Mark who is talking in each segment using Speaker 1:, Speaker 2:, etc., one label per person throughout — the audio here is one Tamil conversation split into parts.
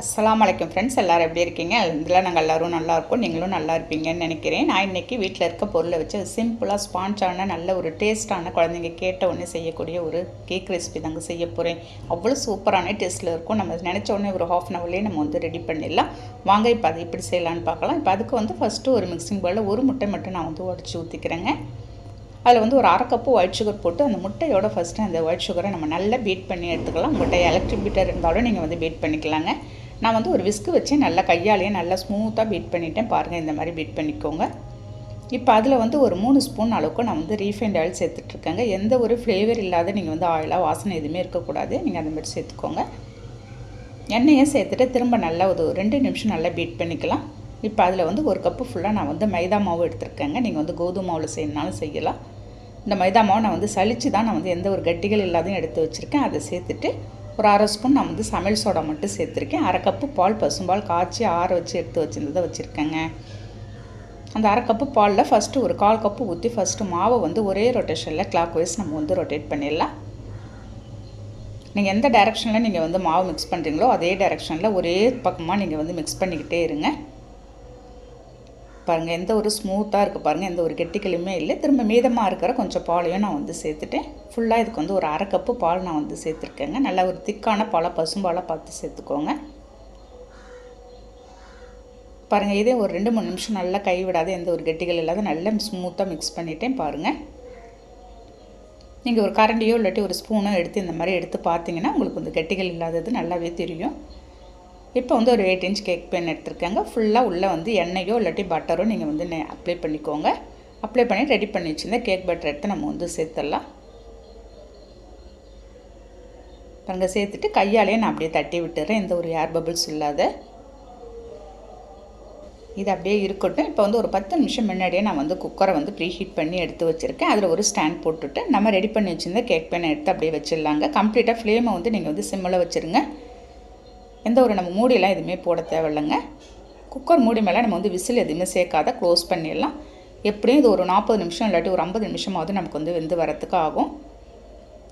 Speaker 1: அஸ்லாம் அலைக்கும் ஃப்ரெண்ட்ஸ் எல்லோரும் எப்படி இருக்கீங்க? இதில் நாங்கள் எல்லோரும் நல்லா இருக்கோம். நீங்களும் நல்லா இருப்பீங்கன்னு நினைக்கிறேன். நான் இன்றைக்கி வீட்டில் இருக்க பொருளை வச்சு சிம்பிளாக ஸ்பான்ச்சான நல்ல ஒரு டேஸ்ட்டான குழந்தைங்க கேட்ட உடனே செய்யக்கூடிய ஒரு கேக் ரெசிபி தாங்க செய்ய போகிறேன் அவ்வளோ சூப்பரான டேஸ்ட்டில் இருக்கும். நம்ம நினச்ச உடனே ஒரு ஹாஃப் அன் ஹவர்லேயே நம்ம வந்து ரெடி பண்ணிடலாம். வாங்க இப்போ அதை எப்படி செய்யலான்னு பார்க்கலாம். இப்போ அதுக்கு வந்து ஃபஸ்ட்டு ஒரு மிக்சிங் பவுலில் ஒரு முட்டை மட்டும் நான் வந்து உடச்சி ஊற்றிக்கிறேங்க அதில் வந்து ஒரு அரை கப்பு ஒயிட் சுகர் போட்டு அந்த முட்டையோட ஃபஸ்ட்டு அந்த ஒயிட் சுகரை நம்ம நல்லா பீட் பண்ணி எடுத்துக்கலாம். முட்டை எலக்ட்ரிக் பீட்டர் இருந்தாலும் நீங்கள் வந்து பீட் பண்ணிக்கலாங்க. நான் வந்து ஒரு விஸ்கு வச்சு நல்லா கையாலேயே நல்லா ஸ்மூத்தாக பீட் பண்ணிட்டேன். பாருங்கள் இந்த மாதிரி பீட் பண்ணிக்கோங்க. இப்போ அதில் வந்து ஒரு மூணு ஸ்பூன் அளவுக்கு நான் வந்து ரீஃபைண்ட் ஆயில் சேர்த்துட்ருக்கேங்க. எந்த ஒரு ஃப்ளேவர் இல்லாத நீங்கள் வந்து ஆயிலாக வாசனை எதுவுமே இருக்கக்கூடாது. நீங்கள் அந்த மாதிரி சேர்த்துக்கோங்க. எண்ணெயை சேர்த்துட்டு திரும்ப நல்லா ஒரு ரெண்டு நிமிஷம் நல்லா பீட் பண்ணிக்கலாம். இப்போ அதில் வந்து ஒரு கப்பு ஃபுல்லாக நான் வந்து மைதா மாவு எடுத்துருக்கேங்க. நீங்கள் வந்து கோதுமை மாவில் செய்யணுனாலும் செய்யலாம். இந்த மைதா மாவை நான் வந்து சளிச்சு தான் நான் வந்து எந்த ஒரு கட்டிகள் இல்லாதையும் எடுத்து வச்சுருக்கேன். அதை சேர்த்துட்டு ஒரு அரை ஸ்பூன் நான் வந்து சமையல் சோடா மட்டும் சேர்த்துருக்கேன். அரை கப்பு பால் பசும்பால் காய்ச்சி ஆற வச்சு எடுத்து வச்சுருந்ததை வச்சுருக்கேங்க. அந்த அரை கப்பு பாலில் ஃபஸ்ட்டு ஒரு கால் கப்பு ஊற்றி ஃபஸ்ட்டு மாவை வந்து ஒரே ரொட்டேஷனில் கிளாக் வைஸ் நம்ம வந்து ரொட்டேட் பண்ணிடலாம். நீங்கள் எந்த டைரெக்ஷனில் நீங்கள் வந்து மாவு மிக்ஸ் பண்ணுறீங்களோ அதே டைரெக்ஷனில் ஒரே பக்கமாக நீங்கள் வந்து மிக்ஸ் பண்ணிக்கிட்டே இருங்க. பாருங்கள் எந்த ஒரு ஸ்மூத்தாக இருக்குது பாருங்கள் எந்த ஒரு கெட்டிகளுமே இல்லை. திரும்ப மீதமாக இருக்கிற கொஞ்சம் பாலையும் நான் வந்து சேர்த்துட்டேன். ஃபுல்லாக இதுக்கு வந்து ஒரு அரை கப்பு பால் நான் வந்து சேர்த்துருக்கேங்க. நல்லா ஒரு திக்கான பாலை பசும்பாலாக பார்த்து சேர்த்துக்கோங்க. பாருங்கள் இதே ஒரு ரெண்டு மூணு நிமிஷம் நல்லா கை விடாத எந்த ஒரு கெட்டிகள் இல்லாத நல்லா ஸ்மூத்தாக மிக்ஸ் பண்ணிட்டேன் பாருங்கள் நீங்கள் ஒரு கரண்டியோ இல்லாட்டி ஒரு ஸ்பூனோ எடுத்து இந்த மாதிரி எடுத்து பார்த்தீங்கன்னா உங்களுக்கு வந்து கெட்டிகள் இல்லாதது நல்லாவே தெரியும். இப்போ வந்து ஒரு எயிட் இன்ச் கேக் பேன் எடுத்துருக்காங்க. ஃபுல்லாக உள்ளே வந்து எண்ணெயோ இல்லாட்டி பட்டரோ நீங்கள் வந்து அப்ளை பண்ணிக்கோங்க. அப்ளை பண்ணி ரெடி பண்ணி வச்சுருந்தா கேக் பட்டர் எடுத்து நம்ம வந்து சேர்த்துடலாம். பாருங்கள் சேர்த்துட்டு கையாலேயே நான் அப்படியே தட்டி விட்டுறேன். எந்த ஒரு ஏர் பபிள்ஸ் இல்லாத. இது அப்படியே இருக்கட்டும். இப்போ வந்து ஒரு பத்து நிமிஷம் முன்னாடியே நான் வந்து குக்கரை வந்து ப்ரீ ஹீட் பண்ணி எடுத்து வச்சுருக்கேன். அதில் ஒரு ஸ்டாண்ட் போட்டுவிட்டு நம்ம ரெடி பண்ணி வச்சுருந்த கேக் பேனை எடுத்து அப்படியே வச்சிடலாங்க. கம்ப்ளீட்டாக ஃப்ளேமை வந்து நீங்கள் வந்து சிம்மில் வச்சுருங்க. எந்த ஒரு நம்ம மூடியெல்லாம் எதுவுமே போட தேவையில்லைங்க. குக்கர் மூடி மேலே நம்ம வந்து விசில் எதுவுமே சேர்க்காத க்ளோஸ் பண்ணிடலாம். எப்படியும் இது ஒரு நாற்பது நிமிஷம் இல்லாட்டி ஒரு ஐம்பது நிமிஷமாவது நமக்கு வந்து வெந்து வரத்துக்கு ஆகும்.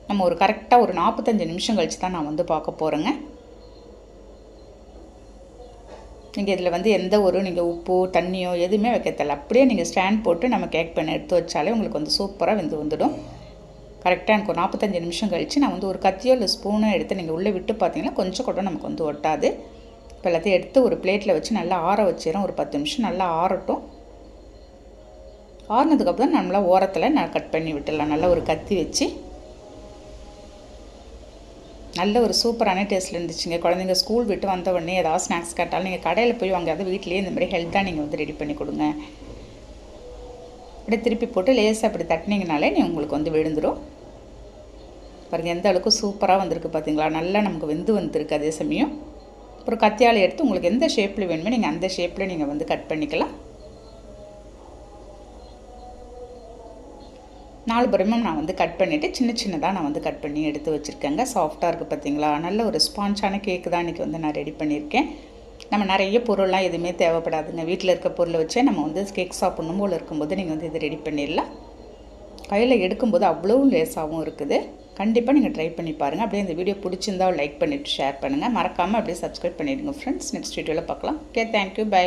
Speaker 1: நம்ம ஒரு கரெக்டாக ஒரு நாற்பத்தஞ்சு நிமிஷம் கழித்து தான் நான் வந்து பார்க்க போகிறேங்க நீங்கள் இதில் வந்து எந்த ஒரு நீங்கள் உப்பு தண்ணியோ எதுவுமே வைக்க தேவை அப்படியே நீங்கள் ஸ்டாண்ட் போட்டு நம்ம கேக் பண்ண எடுத்து வச்சாலே உங்களுக்கு வந்து சூப்பராக வெந்து வந்துடும். கரெக்டாக எனக்கு ஒரு நாற்பத்தஞ்சு நிமிஷம் கழித்து நான் வந்து ஒரு கத்தியோ இல்லை ஸ்பூனோ எடுத்து நீங்கள் உள்ளே விட்டு பார்த்தீங்கன்னா கொஞ்சம் கூட நமக்கு வந்து ஒட்டாது. இப்போ எல்லாத்தையும் எடுத்து ஒரு பிளேட்டில் வச்சு நல்லா ஆற வச்சிடறோம். ஒரு பத்து நிமிஷம் நல்லா ஆறட்டும். ஆறினதுக்கப்புறம் நம்மளா ஓரத்தில் நான் கட் பண்ணி விட்டுடலாம். நல்லா ஒரு கத்தி வச்சு. நல்ல ஒரு சூப்பரான டேஸ்ட்டில் இருந்துச்சுங்க. குழந்தைங்க ஸ்கூல் விட்டு வந்த உடனே ஏதாவது ஸ்நாக்ஸ் கேட்டாலும் நீங்கள் கடையில் போய் வாங்காத வீட்லேயே இந்த மாதிரி ஹெல்த்தாக நீங்கள் வந்து ரெடி பண்ணி கொடுங்க. அப்படியே திருப்பி போட்டு லேசாக அப்படி தட்டினீங்கனாலே நீ உங்களுக்கு வந்து விழுந்துடும் பாருங்கள் எந்த அளவுக்கு சூப்பராக வந்திருக்கு பார்த்தீங்களா நல்லா நமக்கு வெந்து வந்திருக்கு அதே சமயம். அப்புறம் கத்தியால் எடுத்து உங்களுக்கு எந்த ஷேப்பில் வேணுமோ நீங்கள் அந்த ஷேப்பில் நீங்கள் வந்து கட் பண்ணிக்கலாம். நாலு புறமும் நான் வந்து கட் பண்ணிவிட்டு சின்ன சின்னதாக நான் வந்து கட் பண்ணி எடுத்து வச்சுருக்கேங்க. சாஃப்டாக இருக்குது பார்த்தீங்களா நல்ல ஒரு ஸ்பான்ஸான கேக்கு தான் இன்றைக்கி வந்து நான் ரெடி பண்ணியிருக்கேன் நம்ம நிறைய பொருள்லாம் எதுவுமே தேவைப்படாதுங்க. வீட்டில் இருக்க பொருளை வச்சே நம்ம வந்து கேக் சாப்பிட்ணும் போல் இருக்கும்போது நீங்கள் வந்து இது ரெடி பண்ணிடலாம். கையில் எடுக்கும்போது அவ்வளோ லேஸாகவும் இருக்குது. கண்டிப்பாக நீங்கள் ட்ரை பண்ணி பாருங்கள் அப்படியே இந்த வீடியோ பிடிச்சிருந்தா லைக் பண்ணிவிட்டு ஷேர் பண்ணுங்கள் மறக்காமல் அப்படியே சப்ஸ்கிரைப் பண்ணிவிடுங்க ஃப்ரெண்ட்ஸ் நெக்ஸ்ட் வீடியோவில் பார்க்கலாம். Okay thank you bye